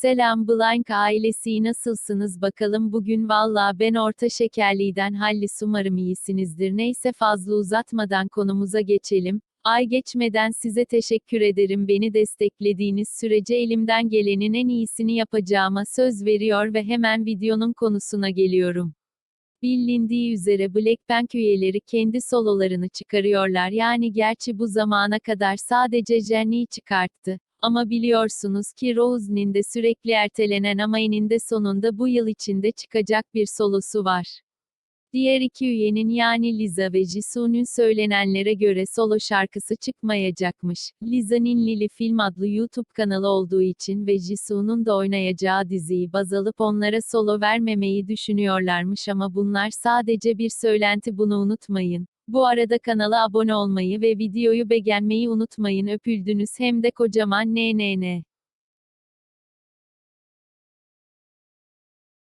Selam Blank ailesi nasılsınız bakalım bugün valla ben orta şekerliden hallis umarım iyisinizdir neyse fazla uzatmadan konumuza geçelim. Ay geçmeden size teşekkür ederim beni desteklediğiniz sürece elimden gelenin en iyisini yapacağıma söz veriyor ve hemen videonun konusuna geliyorum. Bilindiği üzere Blackpink üyeleri kendi sololarını çıkarıyorlar yani gerçi bu zamana kadar sadece Jennie çıkarttı. Ama biliyorsunuz ki Rose'nin de sürekli ertelenen ama eninde sonunda bu yıl içinde çıkacak bir solosu var. Diğer iki üyenin yani Liza ve Jisoo'nun söylenenlere göre solo şarkısı çıkmayacakmış. Liza'nın Lily Film adlı YouTube kanalı olduğu için ve Jisoo'nun da oynayacağı diziyi baz alıp onlara solo vermemeyi düşünüyorlarmış ama bunlar sadece bir söylenti bunu unutmayın. Bu arada kanala abone olmayı ve videoyu beğenmeyi unutmayın öpüldünüz hem de kocaman NNN.